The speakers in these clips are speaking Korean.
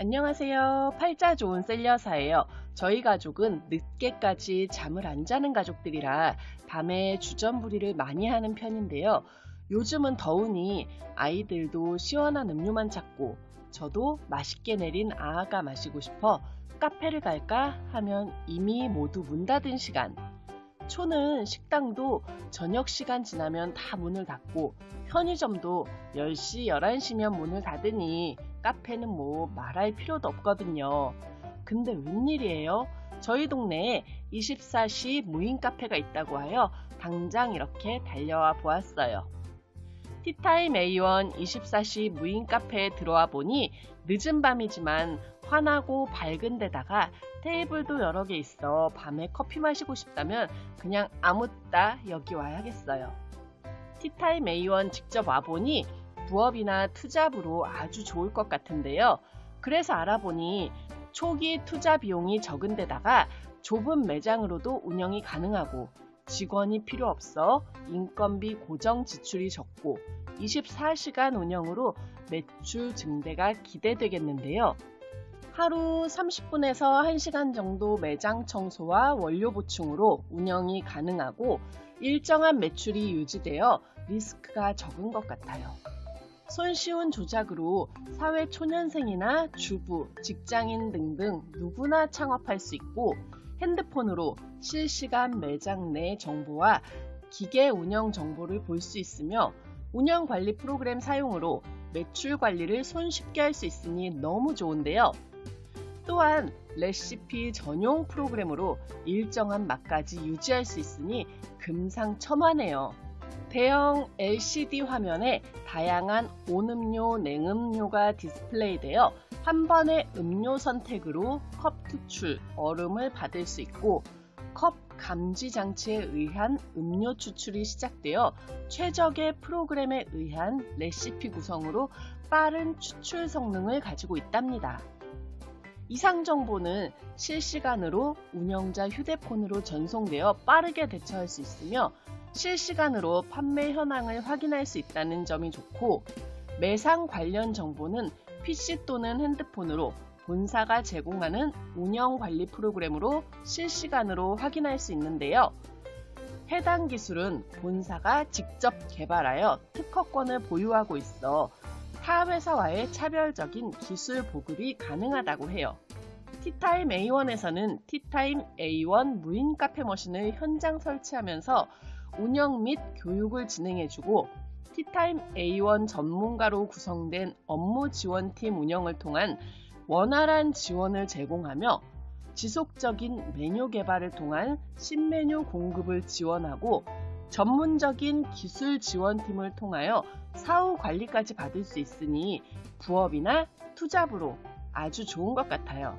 안녕하세요. 팔자 좋은 셀려사예요. 저희 가족은 늦게까지 잠을 안 자는 가족들이라 밤에 주전부리를 많이 하는 편인데요. 요즘은 더우니 아이들도 시원한 음료만 찾고 저도 맛있게 내린 아아가 마시고 싶어 카페를 갈까 하면 이미 모두 문 닫은 시간. 초는 식당도 저녁 시간 지나면 다 문을 닫고 편의점도 10시, 11시면 문을 닫으니 카페는 뭐 말할 필요도 없거든요. 근데 웬일이에요? 저희 동네에 24시 무인 카페가 있다고 하여 당장 이렇게 달려와 보았어요. 티타임 A1 24시 무인 카페에 들어와 보니 늦은 밤이지만 환하고 밝은 데다가 테이블도 여러 개 있어 밤에 커피 마시고 싶다면 그냥 아무 따 여기 와야겠어요. 티타임 A1 직접 와보니 부업이나 투잡으로 아주 좋을 것 같은데요. 그래서 알아보니 초기 투자 비용이 적은 데다가 좁은 매장으로도 운영이 가능하고 직원이 필요 없어 인건비 고정 지출이 적고 24시간 운영으로 매출 증대가 기대되겠는데요. 하루 30분에서 1시간 정도 매장 청소와 원료 보충으로 운영이 가능하고 일정한 매출이 유지되어 리스크가 적은 것 같아요. 손쉬운 조작으로 사회 초년생이나 주부, 직장인 등등 누구나 창업할 수 있고 핸드폰으로 실시간 매장 내 정보와 기계 운영 정보를 볼 수 있으며 운영 관리 프로그램 사용으로 매출 관리를 손쉽게 할 수 있으니 너무 좋은데요. 또한 레시피 전용 프로그램으로 일정한 맛까지 유지할 수 있으니 금상첨화네요. 대형 LCD 화면에 다양한 온음료, 냉음료가 디스플레이되어 한 번의 음료 선택으로 컵 투출, 얼음을 받을 수 있고 컵 감지 장치에 의한 음료 추출이 시작되어 최적의 프로그램에 의한 레시피 구성으로 빠른 추출 성능을 가지고 있답니다. 이상 정보는 실시간으로 운영자 휴대폰으로 전송되어 빠르게 대처할 수 있으며 실시간으로 판매 현황을 확인할 수 있다는 점이 좋고 매상 관련 정보는 PC 또는 핸드폰으로 본사가 제공하는 운영 관리 프로그램으로 실시간으로 확인할 수 있는데요. 해당 기술은 본사가 직접 개발하여 특허권을 보유하고 있어 타 회사와의 차별적인 기술 보급이 가능하다고 해요. 티타임 A1에서는 티타임 A1 무인 카페 머신을 현장 설치하면서 운영 및 교육을 진행해주고 티타임 A1 전문가로 구성된 업무 지원팀 운영을 통한 원활한 지원을 제공하며 지속적인 메뉴 개발을 통한 신메뉴 공급을 지원하고 전문적인 기술 지원팀을 통하여 사후 관리까지 받을 수 있으니 부업이나 투잡으로 아주 좋은 것 같아요.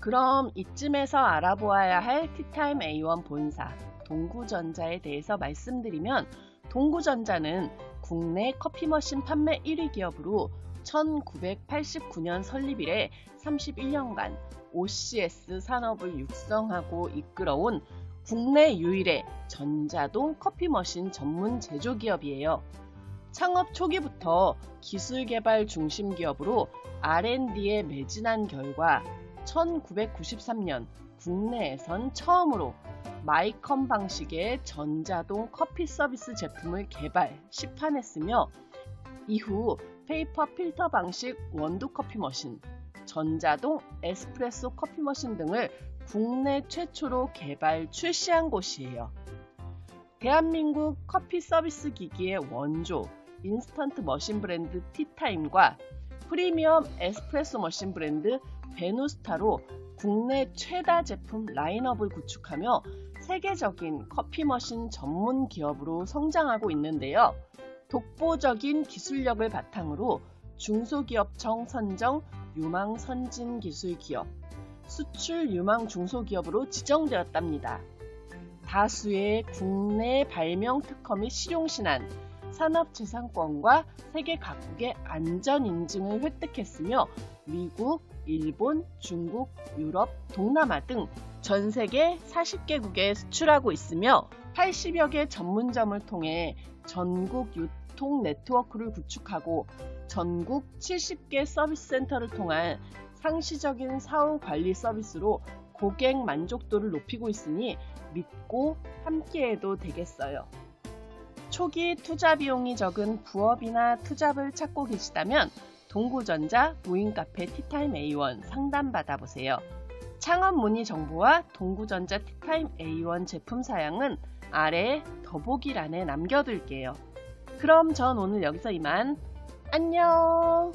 그럼 이쯤에서 알아보아야 할 티타임 A1 본사 동구전자에 대해서 말씀드리면 동구전자는 국내 커피 머신 판매 1위 기업으로 1989년 설립 이래 31년간 OCS 산업을 육성하고 이끌어온 국내 유일의 전자동 커피 머신 전문 제조 기업이에요. 창업 초기부터 기술 개발 중심 기업으로 R&D에 매진한 결과 1993년 국내에선 처음으로 마이컴 방식의 전자동 커피 서비스 제품을 개발, 시판했으며 이후 페이퍼 필터 방식 원두 커피 머신, 전자동 에스프레소 커피 머신 등을 국내 최초로 개발 출시한 곳이에요. 대한민국 커피 서비스 기기의 원조, 인스턴트 머신 브랜드 티타임과 프리미엄 에스프레소 머신 브랜드 베누스타로 국내 최다 제품 라인업을 구축하며 세계적인 커피 머신 전문 기업으로 성장하고 있는데요. 독보적인 기술력을 바탕으로 중소기업청 선정 유망 선진 기술 기업, 수출 유망 중소기업으로 지정되었답니다. 다수의 국내 발명 특허 및 실용 신안, 산업재산권과 세계 각국의 안전 인증을 획득했으며 미국, 일본, 중국, 유럽, 동남아 등 전 세계 40개국에 수출하고 있으며 80여 개 전문점을 통해 전국 유통 네트워크를 구축하고 전국 70개 서비스 센터를 통한 상시적인 사후 관리 서비스로 고객 만족도를 높이고 있으니 믿고 함께해도 되겠어요. 초기 투자 비용이 적은 부업이나 투잡을 찾고 계시다면 동구전자 무인카페 티타임 A1 상담 받아보세요. 창업 문의 정보와 동구전자 티타임 A1 제품 사양은 아래 더보기란에 남겨둘게요. 그럼 전 오늘 여기서 이만. 안녕!